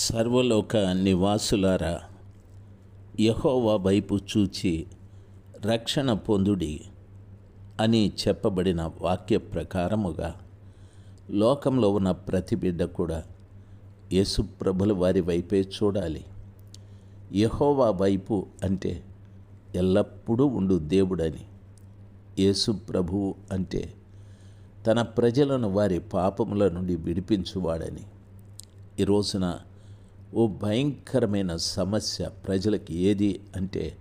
సర్వలోక నివాసులారా యహోవా వైపు చూచి రక్షణ పొందుడి అని చెప్పబడిన వాక్య ప్రకారముగా లోకంలో ఉన్న ప్రతి బిడ్డ కూడా యేసుప్రభుల వారి వైపే చూడాలి. యహోవా వైపు అంటే ఎల్లప్పుడూ ఉండు దేవుడని యేసు ప్రభువు అంటే తన ప్రజలను వారి పాపముల నుండి విడిపించువాడని. ఈ రోజున ఓ భయంకరమైన సమస్య ప్రజలకి ఏది అంటే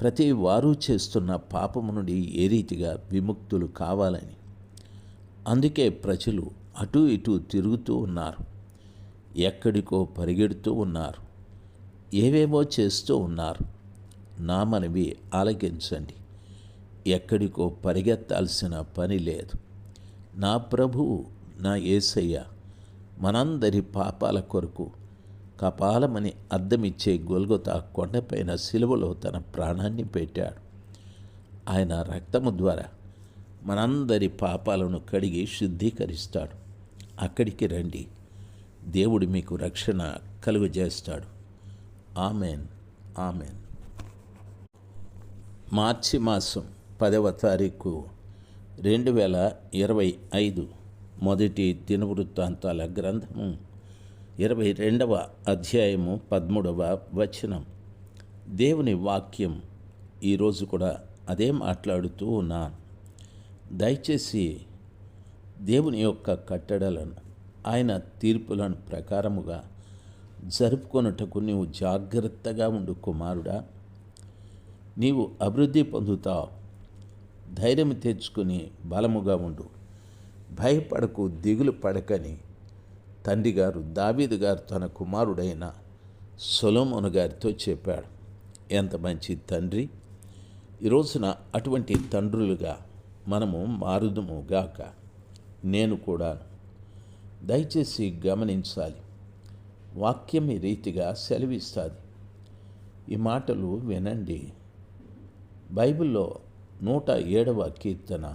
ప్రతి వారు చేస్తున్న పాపము నుండి ఏ రీతిగా విముక్తులు కావాలని. అందుకే ప్రజలు అటు ఇటు తిరుగుతూ ఉన్నారు. ఎక్కడికో పరిగెడుతూ ఉన్నారు. ఏవేవో చేస్తూ ఉన్నారు. నా మనవి ఆలకించండి. ఎక్కడికో పరిగెత్తాల్సిన పని లేదు. నా ప్రభువు నా యేసయ్య మనందరి పాపాల కొరకు కపాలమని అద్దమిచ్చే గొల్గొత కొండపైన సిలువలో తన ప్రాణాన్ని పెట్టాడు. ఆయన రక్తము ద్వారా మనందరి పాపాలను కడిగి శుద్ధీకరిస్తాడు. అక్కడికి రండి. దేవుడు మీకు రక్షణ కలుగజేస్తాడు. ఆమెన్. ఆమెన్. మార్చి మాసం పదవ తారీఖు రెండు వేల ఇరవై ఐదు మొదటి దినవృత్తాంతాల గ్రంథము ఇరవై రెండవ అధ్యాయము పదమూడవ వచనం. దేవుని వాక్యం ఈరోజు కూడా అదే మాట్లాడుతూ ఉన్నాను. దయచేసి దేవుని యొక్క కట్టడలను ఆయన తీర్పులను ప్రకారముగా జరుపుకొనుటకు నీవు జాగ్రత్తగా ఉండు కుమారుడా. నీవు అభివృద్ధి పొందుతావు. ధైర్యం తెచ్చుకుని బలముగా ఉండు. భయపడకు దిగులు పడకని తండ్రి గారు దావీదు గారు తన కుమారుడైన సొలోమోను గారితో చెప్పాడు ఎంత మంచి తండ్రి. ఈ రోజున అటువంటి తండ్రులుగా మనము మారుదుము గాక. నేను కూడా దయచేసి గమనించాలి. వాక్యం ఈ రీతిగా సెలవిస్తుంది. ఈ మాటలు వినండి. బైబిల్లో నూట ఏడవ కీర్తన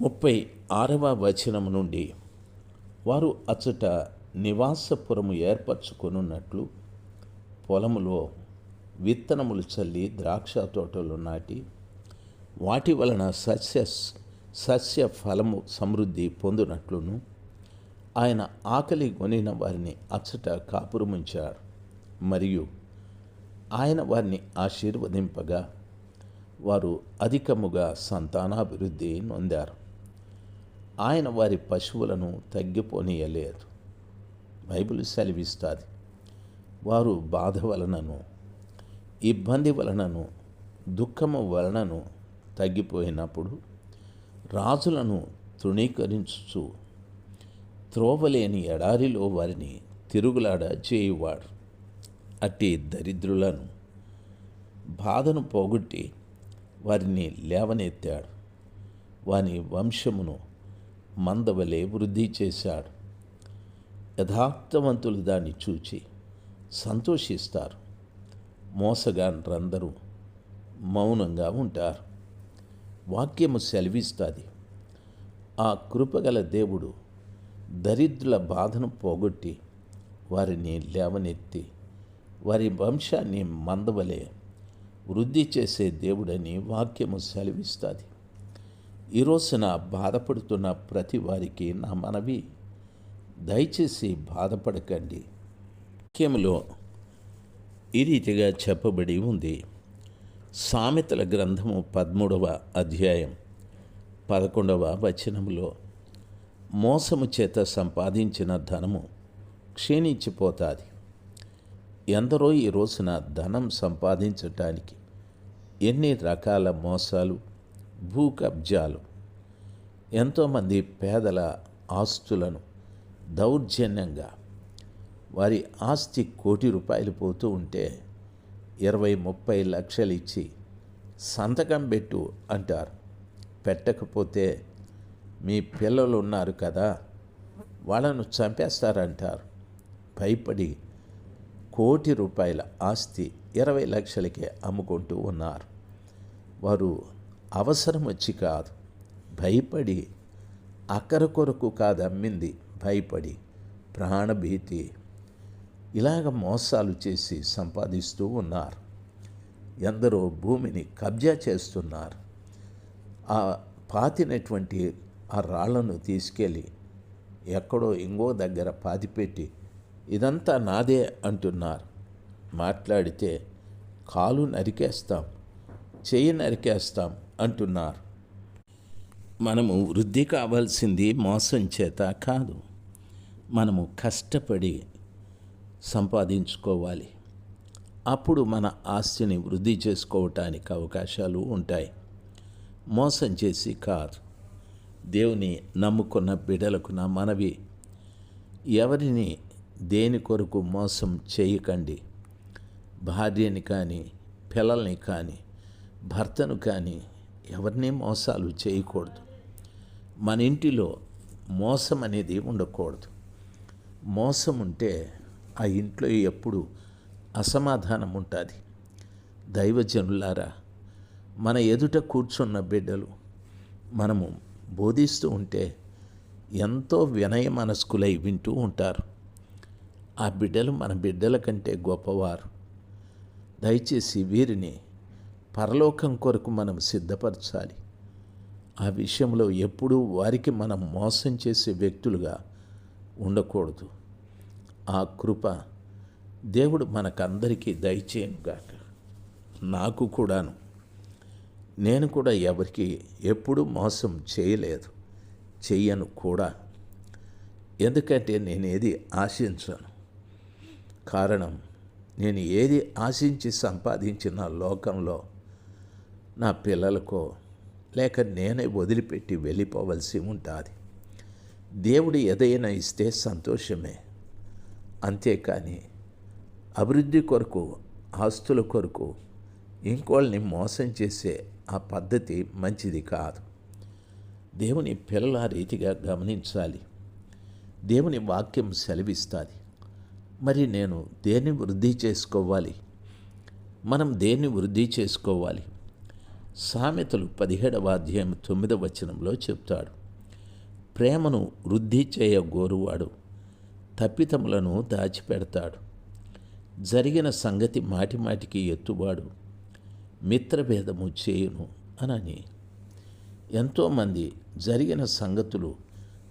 ముప్పై ఆరవ వచనం నుండి వారు అచ్చట నివాసపురము ఏర్పరచుకొనున్నట్లు పొలములో విత్తనములు చల్లి ద్రాక్ష తోటలు నాటి వాటి వలన సస్య సస్య ఫలము సమృద్ధి పొందినట్లును. ఆయన ఆకలి కొనిన వారిని అచ్చట కాపురముంచారు మరియు ఆయన వారిని ఆశీర్వదింపగా వారు అధికముగా సంతానాభివృద్ధి నొందారు. ఆయన వారి పశువులను తగ్గిపోనీయలేదు. బైబిల్ సెలవిస్తుంది. వారు బాధ వలనను ఇబ్బంది వలనను దుఃఖము వలనను తగ్గిపోయినప్పుడు రాజులను తృణీకరించు త్రోవలేని ఎడారిలో వారిని తిరుగులాడ చేయువాడు. అట్టి దరిద్రులను బాధను పోగొట్టి వారిని లేవనెత్తాడు. వాని వంశమును మందవలే వృద్ధి చేశాడు. యథార్థవంతులు దాన్ని చూచి సంతోషిస్తారు. మోసగాండ్రందరూ మౌనంగా ఉంటారు. వాక్యము సెలవిస్తుంది. ఆ కృపగల దేవుడు దరిద్రుల బాధను పోగొట్టి వారిని లేవనెత్తి వారి వంశాన్ని మందవలే వృద్ధి చేసే దేవుడని వాక్యము సెలవిస్తుంది. ఈ రోజున బాధపడుతున్న ప్రతి వారికి నా మనవి దయచేసి బాధపడకండి. వాక్యంలో ఈ రీతిగా చెప్పబడి ఉంది. సామెతల గ్రంథము పదమూడవ అధ్యాయం పదకొండవ వచనములో మోసము చేత సంపాదించిన ధనము క్షీణించిపోతుంది. ఎందరో ఈ రోజున ధనం సంపాదించటానికి ఎన్ని రకాల మోసాలు భూ కబ్జాలు ఎంతోమంది పేదల ఆస్తులను దౌర్జన్యంగా వారి ఆస్తి కోటి రూపాయలు పోతూ ఉంటే ఇరవై ముప్పై లక్షలు ఇచ్చి సంతకం పెట్టు అంటారు. పెట్టకపోతే మీ పిల్లలు ఉన్నారు కదా వాళ్ళను చంపేస్తారంటారు. భయపడి కోటి రూపాయల ఆస్తి ఇరవై లక్షలకే అమ్ముకుంటూ ఉన్నారు. వారు అవసరం వచ్చి కాదు. భయపడి అక్కర కొరకు కాదు అమ్మింది భయపడి ప్రాణభీతి. ఇలాగ మోసాలు చేసి సంపాదిస్తూ ఉన్నారు. ఎందరో భూమిని కబ్జా చేస్తున్నారు. ఆ పాతినటువంటి ఆ రాళ్ళను తీసుకెళ్ళి ఎక్కడో ఇంకో దగ్గర పాతిపెట్టి ఇదంతా నాదే అంటున్నారు. మాట్లాడితే కాలు నరికేస్తాం చెయ్యి నరికేస్తాం అంటున్నారు. మనము వృద్ధి కావాల్సింది మోసం చేత కాదు. మనము కష్టపడి సంపాదించుకోవాలి. అప్పుడు మన ఆస్తిని వృద్ధి చేసుకోవటానికి అవకాశాలు ఉంటాయి. మోసం చేసి కాదు. దేవుని నమ్ముకున్న బిడలకు నా మనవి. ఎవరిని దేని కొరకు మోసం చేయకండి. భార్యని కానీ పిల్లల్ని కానీ భర్తను కానీ ఎవరిని మోసాలు చేయకూడదు. మన ఇంటిలో మోసం అనేది ఉండకూడదు. మోసం ఉంటే ఆ ఇంట్లో ఎప్పుడు అసమాధానం ఉంటుంది. దైవజనులారా మన ఎదుట కూర్చున్న బిడ్డలు మనము బోధిస్తూ ఉంటే ఎంతో వినయ మనస్కులై వింటూ ఉంటారు. ఆ బిడ్డలు మన బిడ్డల కంటే గొప్పవారు. దయచేసి వీరిని పరలోకం కొరకు మనం సిద్ధపరచాలి. ఆ విషయంలో ఎప్పుడూ వారికి మనం మోసం చేసే వ్యక్తులుగా ఉండకూడదు. ఆ కృప దేవుడు మనకందరికీ దయచేయనుగాక నాకు కూడాను. నేను కూడా ఎవరికి ఎప్పుడూ మోసం చేయలేదు. చెయ్యను కూడా. ఎందుకంటే నేను ఏది ఆశించను. కారణం నేను ఏది ఆశించి సంపాదించిన లోకంలో నా పిల్లలకో లేక నేనే వదిలిపెట్టి వెళ్ళిపోవలసి ఉంటుంది. దేవుడు ఏదైనా ఇస్తే సంతోషమే. అంతేకాని అభివృద్ధి కొరకు ఆస్తుల కొరకు ఇంకోళ్ళని మోసం చేసే ఆ పద్ధతి మంచిది కాదు. దేవుని పిల్లల రీతిగా గమనించాలి. దేవుని వాక్యం సెలవిస్తుంది. మరి నేను దేన్ని వృద్ధి చేసుకోవాలి? మనం దేన్ని వృద్ధి చేసుకోవాలి? సామెతలు పదిహేడవ అధ్యాయం తొమ్మిదవ వచనంలో చెప్తాడు. ప్రేమను వృద్ధి చేయ గోరువాడు తప్పితములను దాచిపెడతాడు. జరిగిన సంగతి మాటిమాటికి ఎత్తువాడు. మిత్రభేదము చేయును అనని. ఎంతోమంది జరిగిన సంగతులు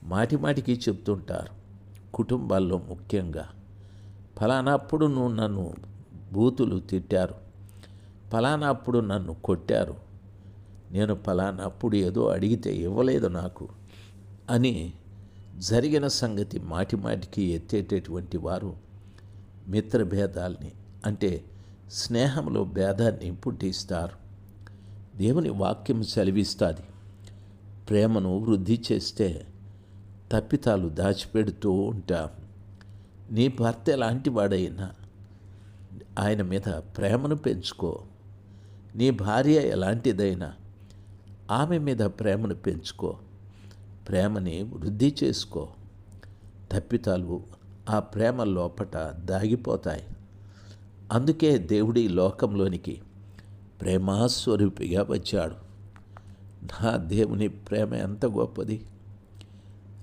మాటిమాటికి చెప్తుంటారు. కుటుంబాల్లో ముఖ్యంగా. ఫలానాప్పుడు నువ్వు నన్ను బూతులు తిట్టారు. ఫలానాప్పుడు నన్ను కొట్టారు. నేను ఫలానాప్పుడు ఏదో అడిగితే ఇవ్వలేదు నాకు అని జరిగిన సంగతి మాటిమాటికి ఎత్తేటటువంటి వారు మిత్రభేదాల్ని అంటే స్నేహంలో భేదాన్ని పుట్టిస్తారు. దేవుని వాక్యం సెలవిస్తుంది. ప్రేమను వృద్ధి చేస్తే తప్పితాలు దాచిపెడుతూ ఉంటాం. నీ భర్త ఎలాంటి వాడైనా ఆయన మీద ప్రేమను పెంచుకో. నీ భార్య ఎలాంటిదైనా ఆమె మీద ప్రేమను పెంచుకో ప్రేమని వృద్ధి చేసుకో. తప్పితాలు ఆ ప్రేమ లోపట దాగిపోతాయి. అందుకే దేవుడి లోకంలోనికి ప్రేమాస్వరూపిగా వచ్చాడు. నా దేవుని ప్రేమ ఎంత గొప్పది.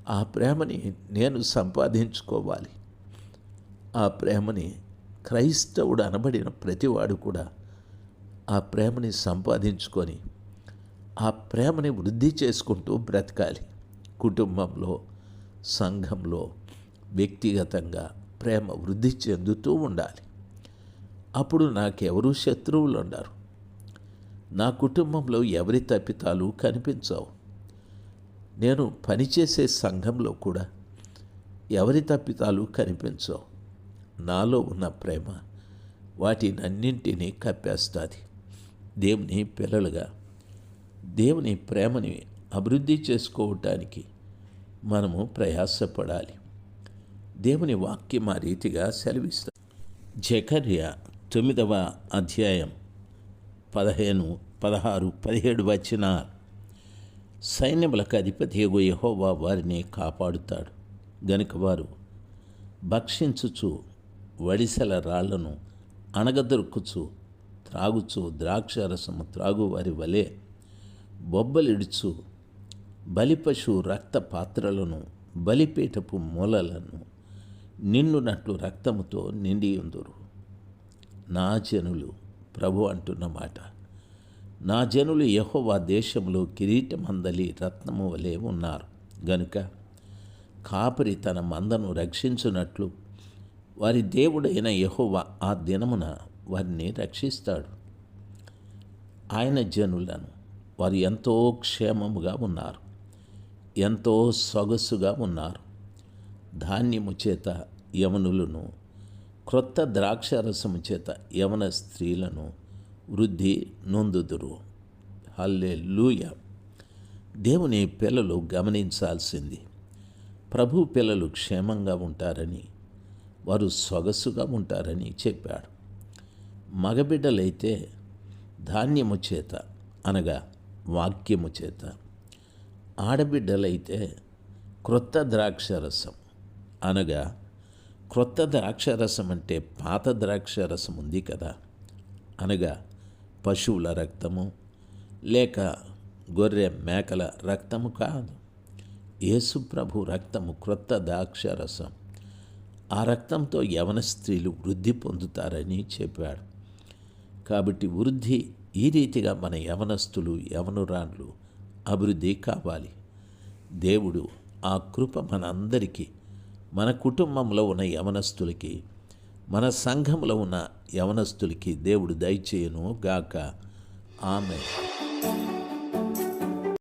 ఆ ప్రేమని నేను సంపాదించుకోవాలి. ఆ ప్రేమని క్రైస్తవుడు అనబడిన ప్రతివాడు కూడా ఆ ప్రేమని సంపాదించుకొని ఆ ప్రేమని వృద్ధి చేసుకుంటూ బ్రతకాలి. కుటుంబంలో సంఘంలో వ్యక్తిగతంగా ప్రేమ వృద్ధి చెందుతూ ఉండాలి. అప్పుడు నాకెవరూ శత్రువులు ఉండరు నా కుటుంబంలో ఎవరి తప్పితాలు కనిపించవు. నేను పనిచేసే సంఘంలో కూడా ఎవరి తప్పితాలు కనిపించవు. నాలో ఉన్న ప్రేమ వాటినన్నింటినీ కప్పేస్తుంది. దేవుని పిల్లలుగా దేవుని ప్రేమని అభివృద్ధి చేసుకోవటానికి మనము ప్రయాసపడాలి. దేవుని వాక్యం ఆ రీతిగా సెలవిస్తాం జకర్య తొమ్మిదవ అధ్యాయం పదిహేను పదహారు పదిహేడు వచ్చిన సైన్యములకు అధిపతి యహోవా వారిని కాపాడుతాడు. గనుక వారు భక్షించుచు వడిసెల రాళ్ళను అణగదొరుకుచు త్రాగుచు ద్రాక్షరసము త్రాగు వారి వలె బొబ్బలిడుచు బలిపశు రక్త పాత్రలను బలిపీఠపు మూలలను నిండునట్లు రక్తముతో నిండియుందురు. నా జనులు ప్రభు అంటున్న మాట. నా జనులు యహోవా దేశంలో కిరీటమందలి రత్నము వలె ఉన్నారు. గనుక కాపరి తన మందను రక్షించున్నట్లు వారి దేవుడైన యహోవా ఆ దినమున వారిని రక్షిస్తాడు. ఆయన జనులను వారు ఎంతో క్షేమముగా ఉన్నారు. ఎంతో సొగసుగా ఉన్నారు. ధాన్యము చేత యవనులను క్రొత్త ద్రాక్షరసము చేత యవన స్త్రీలను వృద్ధి నొందుదురు. హల్లే లూయ దేవుని పిల్లలు గమనించాల్సింది. ప్రభు పిల్లలు క్షేమంగా ఉంటారని వారు సొగసుగా ఉంటారని చెప్పాడు. మగబిడ్డలైతే ధాన్యము చేత అనగా వాక్యము చేత. ఆడబిడ్డలైతే క్రొత్త ద్రాక్షరసం అనగా క్రొత్త ద్రాక్షరసం అంటే పాత ద్రాక్షరసం ఉంది కదా అనగా పశువుల రక్తము లేక గొర్రె మేకల రక్తము కాదు. యేసుప్రభు రక్తము క్రొత్త ద్రాక్షరసం. ఆ రక్తంతో యవన స్త్రీలు వృద్ధి పొందుతారని చెప్పాడు. కాబట్టి వృద్ధి ఈ రీతిగా మన యవనస్తులు యవనురాన్లు అభివృద్ధి కావాలి. దేవుడు ఆ కృప మనందరికీ మన కుటుంబంలో ఉన్న యవనస్తులకి మన సంఘంలో ఉన్న యవనస్తులకి దేవుడు దయచేయను గాక ఆమె